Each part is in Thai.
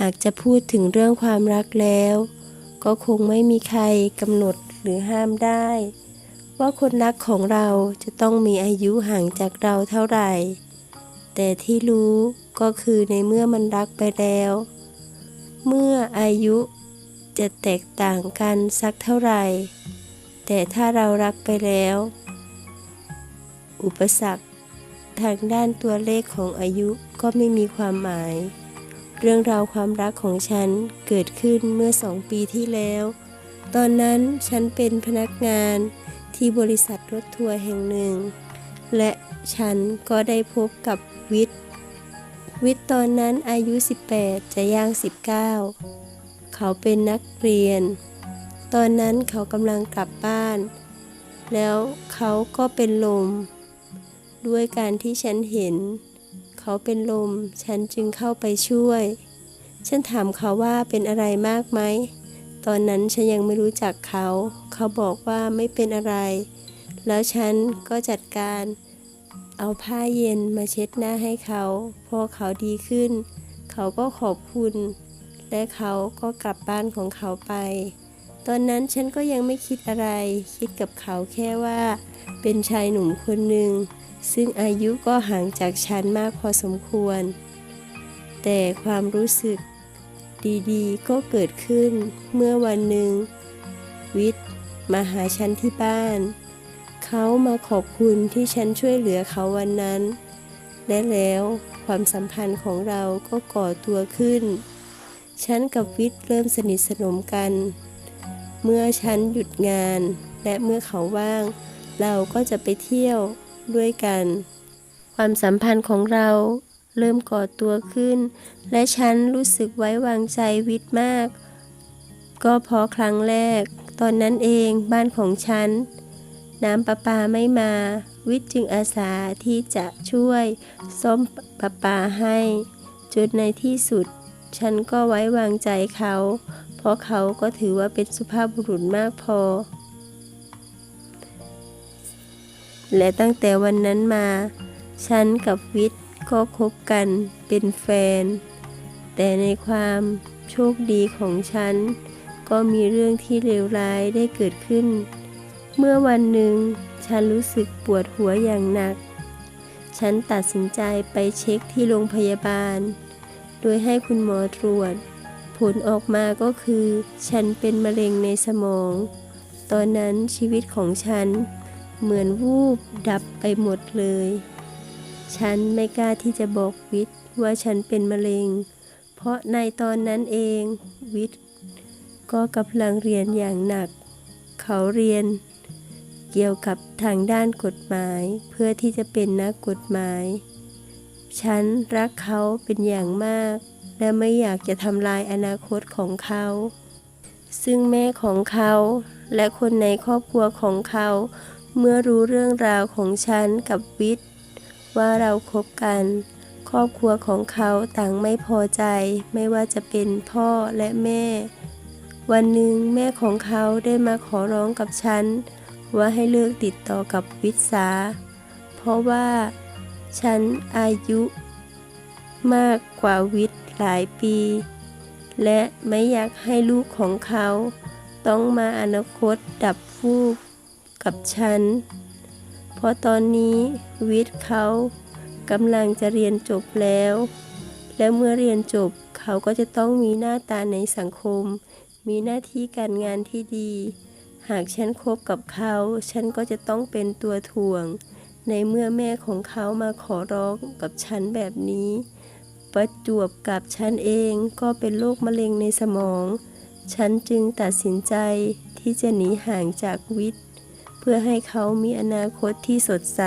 หากจะพูดถึงเรื่องความรักแล้ว ก็คงไม่มีใครกำหนดหรือห้ามได้ ว่าคนรักของเราจะต้องมีอายุห่างจากเราเท่าไหร่ แต่ที่รู้ก็คือในเมื่อมันรักไปแล้ว เมื่ออายุจะแตกต่างกันสักเท่าไหร่ แต่ถ้าเรารักไปแล้ว อุปสรรคทางด้านตัวเลขของอายุก็ไม่มีความหมาย เรื่องราวความรักของฉันเกิดขึ้นเมื่อสองปีที่แล้ว ตอนนั้นฉันเป็นพนักงานที่บริษัทรถทัวร์แห่งหนึ่ง และฉันก็ได้พบกับวิทย์ วิทย์ตอนนั้นอายุ 18 จะย่าง 19 เขาเป็นนักเรียน ตอนนั้นเขากำลังกลับบ้าน แล้วเขาก็เป็นลม ด้วยการที่ฉันเห็น เขาเป็นลม ฉันจึงเข้าไปช่วย ฉันถามเขาว่าเป็นอะไรมากไหม ตอนนั้นฉันยังไม่รู้จักเขา เขาบอกว่าไม่เป็นอะไร แล้วฉันก็จัดการ เอาผ้าเย็นมาเช็ดหน้าให้เขา พอเขาดีขึ้น เขาก็ขอบคุณ และเขาก็กลับบ้านของเขาไป ตอนนั้นฉันก็ยังไม่คิดอะไร คิดกับเขาแค่ว่า เป็นชายหนุ่มคนหนึ่ง ซึ่งอายุก็ห่างจากฉันมากพอสมควร แต่ความรู้สึกดีๆ ก็เกิดขึ้นเมื่อวันหนึ่ง วิทย์มาหาฉันที่บ้าน เขามาขอบคุณที่ฉันช่วยเหลือเขาวันนั้น และแล้วความสัมพันธ์ของเราก็ก่อตัวขึ้น ฉันกับวิทย์เริ่มสนิทสนมกัน เมื่อฉันหยุดงาน และเมื่อเขาว่าง เราก็จะไปเที่ยวด้วยกัน ความสัมพันธ์ของเราเริ่มก่อตัวขึ้น และฉันรู้สึกไว้วางใจวิทย์มาก ก็เพราะครั้งแรก ตอนนั้นเองบ้านของฉัน น้ำประปาไม่มา วิทย์จึงอาสาที่จะช่วยซ่อมประปาให้ จนในที่สุด ฉันก็ไว้วางใจเขา ราะเขาก็ถือว่าเป็นสุภาพบุรุษมากพอ และตั้งแต่วันนั้นมา ฉันกับวิทย์ก็คบกันเป็นแฟน แต่ในความโชคดีของฉัน ก็มีเรื่องที่เลวร้ายได้เกิดขึ้น เมื่อวันหนึ่งฉันรู้สึกปวดหัวอย่างหนัก ฉันตัดสินใจไปเช็คที่โรงพยาบาล โดยให้คุณหมอตรวจ ผลออกมาก็คือ ฉันเป็นมะเร็งในสมอง ตอนนั้นชีวิตของฉัน เหมือนวูบดับไปหมดเลย ฉันไม่กล้าที่จะบอกวิทย์ว่าฉันเป็นมะเร็ง เพราะในตอนนั้นเองวิทย์ก็กำลังเรียนอย่างหนัก เขาเรียนเกี่ยวกับทางด้านกฎหมายเพื่อที่จะเป็นนักกฎหมาย ฉันรักเขาเป็นอย่างมาก และไม่อยากจะทำลายอนาคตของเขา ซึ่งแม่ของเขาและคนในครอบครัวของเขา เมื่อรู้เรื่องราวของฉันกับวิทย์ว่าเราคบกัน ครอบครัวของเขาต่างไม่พอใจไม่ว่าจะเป็นพ่อและแม่ วันหนึ่งแม่ของเขาได้มาขอร้องกับฉัน ว่าให้เลิกติดต่อกับวิทย์สาเพราะว่าฉันอายุ มากกว่าวิทย์หลายปี และไม่อยากให้ลูกของเขา ต้องมาอนาคตดับฟูกกับฉัน เพราะตอนนี้วิทย์เขากำลังจะเรียนจบแล้ว และเมื่อเรียนจบเขาก็จะต้องมีหน้าตาในสังคม มีหน้าที่การงานที่ดี หากฉันคบกับเขา ฉันก็จะต้องเป็นตัวถ่วง ในเมื่อแม่ของเขามาขอร้องกับฉันแบบนี้ ประจวบกับฉันเองก็เป็นโรคมะเร็งในสมอง ฉันจึงตัดสินใจที่จะหนีห่างจากวิทย์ เพื่อให้เขามีอนาคตที่สดใส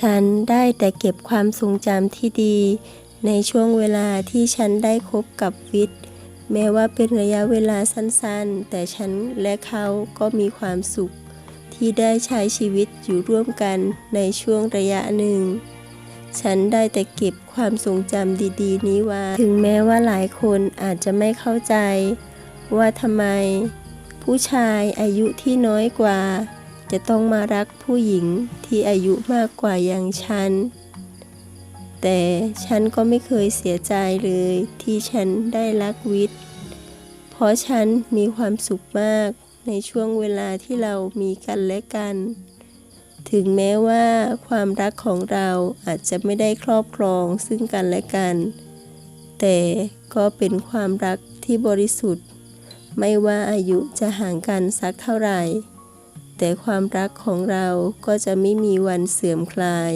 ฉันได้แต่เก็บความทรงจำที่ดี ในช่วงเวลาที่ฉันได้คบกับวิทย์ แม้ว่าเป็นระยะเวลาสั้นๆ แต่ฉันและเขาก็มีความสุข ที่ได้ใช้ชีวิตอยู่ร่วมกันในช่วงระยะหนึ่ง ฉันได้แต่เก็บความทรงจำดีๆ นี้ไว้ถึงแม้ว่าหลายคนอาจจะไม่เข้าใจ ว่าทำไม ผู้ชายอายุที่น้อยกว่า จะต้องมารักผู้หญิงที่อายุมากกว่าอย่างฉัน แต่ฉันก็ไม่เคยเสียใจเลยที่ฉันได้รักวิทย์เพราะฉันมีความสุขมากในช่วงเวลาที่เรามีกันและกัน ถึงแม้ว่าความรักของเราอาจจะไม่ได้ครอบครองซึ่งกันและกัน แต่ก็เป็นความรักที่บริสุทธิ์ ไม่ว่าอายุจะห่างกันสักเท่าไหร่ แต่ความรักของเราก็จะไม่มีวันเสื่อมคลาย